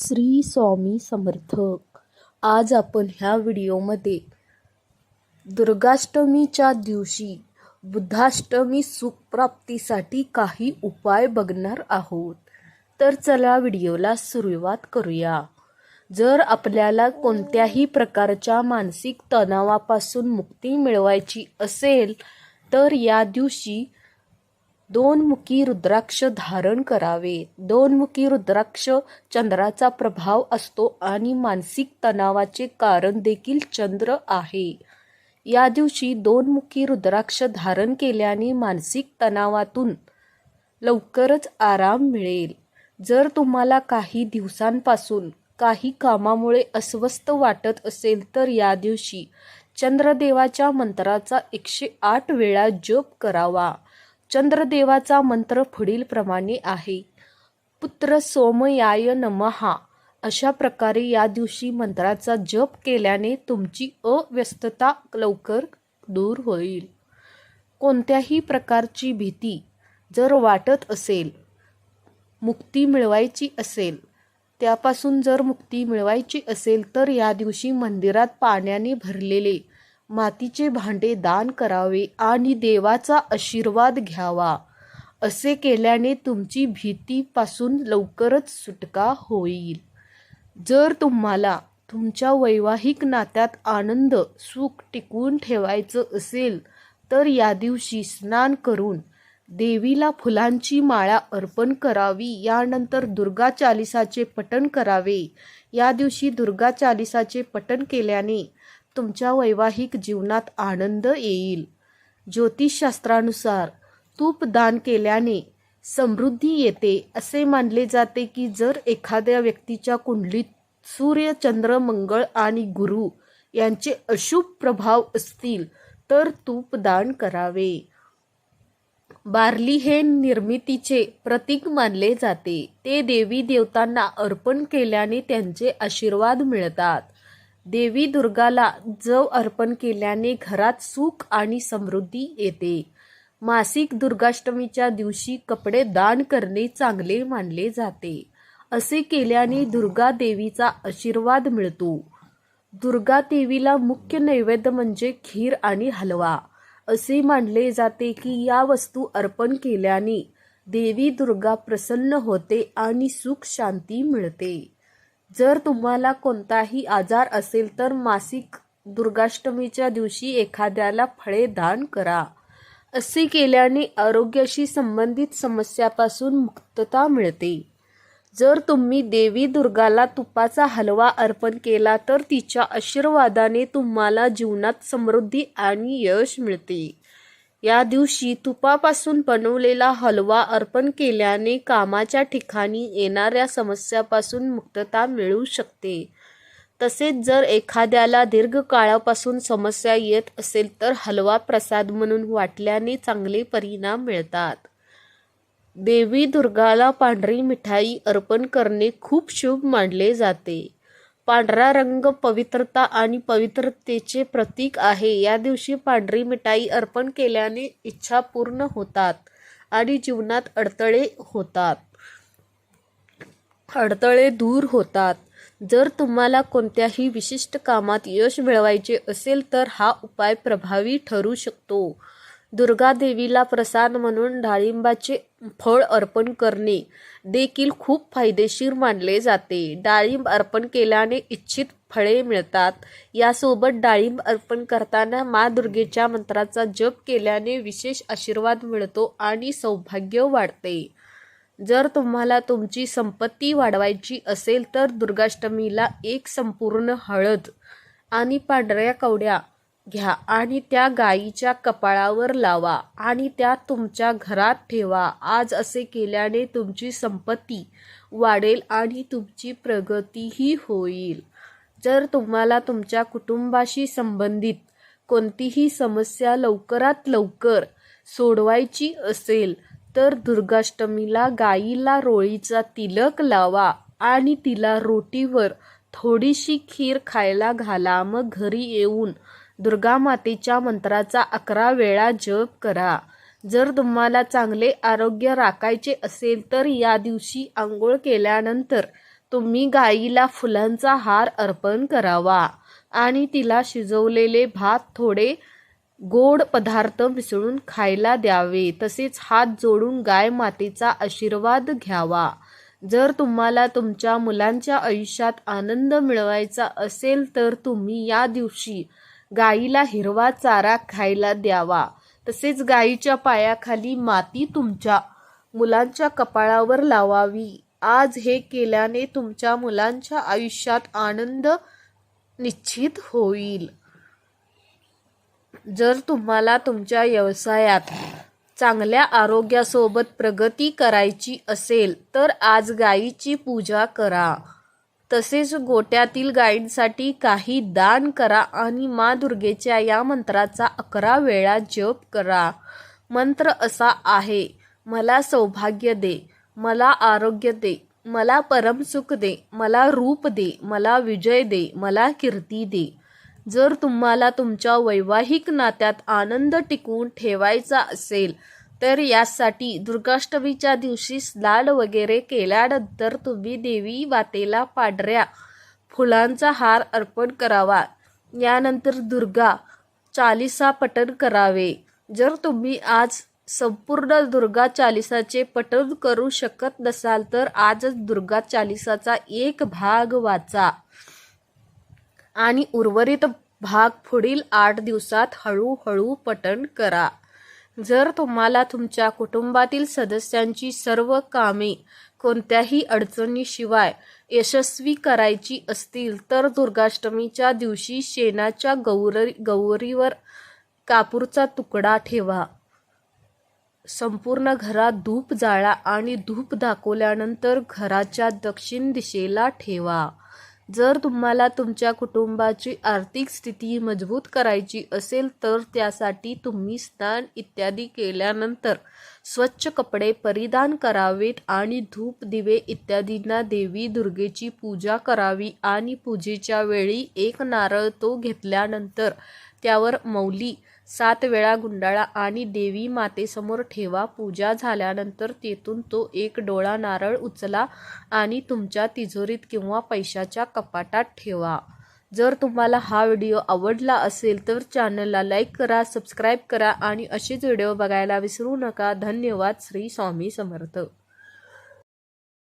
श्री स्वामी समर्थक. आज आपण ह्या व्हिडिओमध्ये दुर्गाष्टमीच्या दिवशी बुद्धाष्टमी सुखप्राप्तीसाठी काही उपाय बघणार आहोत. तर चला व्हिडिओला सुरुवात करूया. जर आपल्याला कोणत्याही प्रकारच्या मानसिक तणावापासून मुक्ती मिळवायची असेल तर या दिवशी दोनमुखी रुद्राक्ष धारण करावे. दोनमुखी रुद्राक्ष चंद्राचा प्रभाव असतो आणि मानसिक तणावाचे कारण देखील चंद्र आहे. या दिवशी दोनमुखी रुद्राक्ष धारण केल्याने मानसिक तणावातून लवकरच आराम मिळेल. जर तुम्हाला काही दिवसांपासून काही कामामुळे अस्वस्थ वाटत असेल तर या दिवशी चंद्रदेवाच्या मंत्राचा एकशे आठ वेळा जप करावा. चंद्रदेवाचा मंत्र पुढीलप्रमाणे आहे. पुत्र सोमयाय नमहा. अशा प्रकारे या दिवशी मंत्राचा जप केल्याने तुमची अव्यस्तता लवकर दूर होईल. कोणत्याही प्रकारची भीती जर वाटत असेल मुक्ती मिळवायची असेल त्यापासून जर मुक्ती मिळवायची असेल तर या दिवशी मंदिरात पाण्याने भरलेले मातीचे भांडे दान करावे आणि देवाचा आशीर्वाद घ्यावा. असे केल्याने तुमची भीतीपासून लवकरच सुटका होईल. जर तुम्हाला तुमच्या वैवाहिक नात्यात आनंद सुख टिकवून ठेवायचं असेल तर या दिवशी स्नान करून देवीला फुलांची माळा अर्पण करावी. यानंतर दुर्गा चालिसाचे पठण करावे. या दिवशी दुर्गा चालिसाचे पठण केल्याने तुमच्या वैवाहिक जीवनात आनंद येईल. ज्योतिषशास्त्रानुसार तूप दान केल्याने समृद्धी येते असे मानले जाते की जर एखाद्या व्यक्तीच्या कुंडलीत सूर्य चंद्र मंगळ आणि गुरु यांचे अशुभ प्रभाव असतील तर तूप दान करावे. बार्ली हे निर्मितीचे प्रतीक मानले जाते. ते देवी देवतांना अर्पण केल्याने त्यांचे आशीर्वाद मिळतात. देवी दुर्गाला जव अर्पण केल्याने घरात सुख आणि समृद्धी येते. मासिक दुर्गाष्टमीच्या दिवशी कपडे दान करणे चांगले मानले जाते. असे केल्याने दुर्गा देवीचा आशीर्वाद मिळतो. दुर्गा देवीला मुख्य नैवेद्य म्हणजे खीर आणि हलवा. असे मानले जाते की या वस्तू अर्पण केल्याने देवी दुर्गा प्रसन्न होते आणि सुख शांती मिळते. जर तुम्हाला कोणताही आजार असेल तर मासिक दुर्गाष्टमीच्या दिवशी एखाद्याला फळे दान करा. असे केल्याने आरोग्याशी संबंधित समस्यापासून मुक्तता मिळते. जर तुम्ही देवी दुर्गाला तुपाचा हलवा अर्पण केला तर तिच्या आशीर्वादाने तुम्हाला जीवनात समृद्धी आणि यश मिळते. या दिवशी तुपापासून बनवलेला हलवा अर्पण केल्याने कामाच्या ठिकाणी येणाऱ्या समस्यापासून मुक्तता मिळू शकते. तसेच जर एखाद्याला दीर्घकाळापासून समस्या येत असेल तर हलवा प्रसाद म्हणून वाटल्याने चांगले परिणाम मिळतात. देवी दुर्गाला पांढरी मिठाई अर्पण करणे खूप शुभ मानले जाते. पांढरा रंग पवित्रता आणि पवित्रतेचे प्रतीक आहे. या दिवशी पांढरी मिठाई अर्पण केल्याने इच्छा पूर्ण होतात आणि जीवनात अडथळे होतात. अडथळे दूर होतात. जर तुम्हाला कोणत्याही विशिष्ट कामात यश मिळवायचे असेल तर हा उपाय प्रभावी ठरू शकतो. दुर्गा देवीला प्रसाद म्हणून डाळिंबाचे फळ अर्पण करणे देखील खूप फायदेशीर मानले जाते. डाळिंब अर्पण केल्याने इच्छित फळे मिळतात. यासोबत डाळिंब अर्पण करताना मा दुर्गेच्या मंत्राचा जप केल्याने विशेष आशीर्वाद मिळतो आणि सौभाग्य वाढते. जर तुम्हाला तुमची संपत्ती वाढवायची असेल तर दुर्गाष्टमीला एक संपूर्ण हळद आणि पांढऱ्या कवड्या घ्या आणि त्या गायीच्या कपाळावर लावा आणि त्या तुमच्या घरात ठेवा. आज असे केल्याने तुमची संपत्ती वाढेल आणि तुमची प्रगतीही होईल. जर तुम्हाला तुमच्या कुटुंबाशी संबंधित कोणतीही समस्या लवकरात लवकर सोडवायची असेल तर दुर्गाष्टमीला गाईला रोळीचा तिलक लावा आणि तिला रोटीवर थोडीशी खीर खायला घाला. मग घरी येऊन दुर्गा मातेच्या मंत्राचा अकरा वेळा जप करा. जर तुम्हाला चांगले आरोग्य राखायचे असेल तर या दिवशी आंघोळ केल्यानंतर तुम्ही गाईला फुलांचा हार अर्पण करावा आणि तिला शिजवलेले भात थोडे गोड पदार्थ मिसळून खायला द्यावे. तसेच हात जोडून गाय मातेचा आशीर्वाद घ्यावा. जर तुम्हाला तुमच्या मुलांच्या आयुष्यात आनंद मिळवायचा असेल तर तुम्ही या दिवशी गाईला हिरवा चारा खायला द्यावा. तसेच गाईच्या पायाखाली माती तुमच्या मुलांच्या कपाळावर लावावी. आज हे केल्याने तुमच्या मुलांच्या आयुष्यात आनंद निश्चित होईल. जर तुम्हाला तुमच्या व्यवसायात चांगल्या आरोग्यासोबत प्रगती करायची असेल तर आज गाईची पूजा करा. तसेच गोट्यातील गायींसाठी काही दान करा आणि मा दुर्गेच्या या मंत्राचा अकरा वेळा जप करा. मंत्र असा आहे मला सौभाग्य दे मला आरोग्य दे मला परमसुख दे मला रूप दे मला विजय दे मला कीर्ती दे. जर तुम्हाला तुमच्या वैवाहिक नात्यात आनंद टिकवून ठेवायचा असेल तर यासाठी दुर्गाष्टमीच्या दिवशी स्नान वगैरे केल्यानंतर तुम्ही देवी मातेला पांढऱ्या फुलांचा हार अर्पण करावा. यानंतर दुर्गा चालिसा पठण करावे. जर तुम्ही आज संपूर्ण दुर्गा चालिसाचे पठण करू शकत नसाल तर आजच दुर्गा चालिसाचा एक भाग वाचा. आणि उर्वरित भाग पुढील आठ दिवसात हळूहळू पठण करा. जर तुम्हाला तुमच्या कुटुंबातील सदस्यांची सर्व कामे कोणत्याही अडचणीशिवाय यशस्वी करायची असतील तर दुर्गाष्टमीच्या दिवशी शेणाच्या गौरी गौरीवर कापूरचा तुकडा ठेवा. संपूर्ण घरात धूप जाळा आणि धूप दाखवल्यानंतर घराच्या दक्षिण दिशेला ठेवा. जर तुम्हाला तुमच्या कुटुंबाची आर्थिक स्थिती मजबूत करायची असेल तर त्यासाठी तुम्ही स्नान इत्यादी केल्यानंतर स्वच्छ कपडे परिधान करावेत आणि धूप दिवे इत्यादींना देवी दुर्गेची पूजा करावी आणि पूजेच्या वेळी एक नारळ तो घेतल्यानंतर त्यावर मौली सात वेळा गुंडाळा आणि देवी मातेसमोर ठेवा. पूजा झाल्यानंतर तेथून तो एक डोळा नारळ उचला आणि तुमच्या तिजोरीत किंवा पैशाच्या कपाटात ठेवा. जर तुम्हाला हा व्हिडिओ आवडला असेल तर चॅनलला लाईक करा सबस्क्राईब करा आणि असेच व्हिडिओ बघायला विसरू नका. धन्यवाद. श्री स्वामी समर्थ.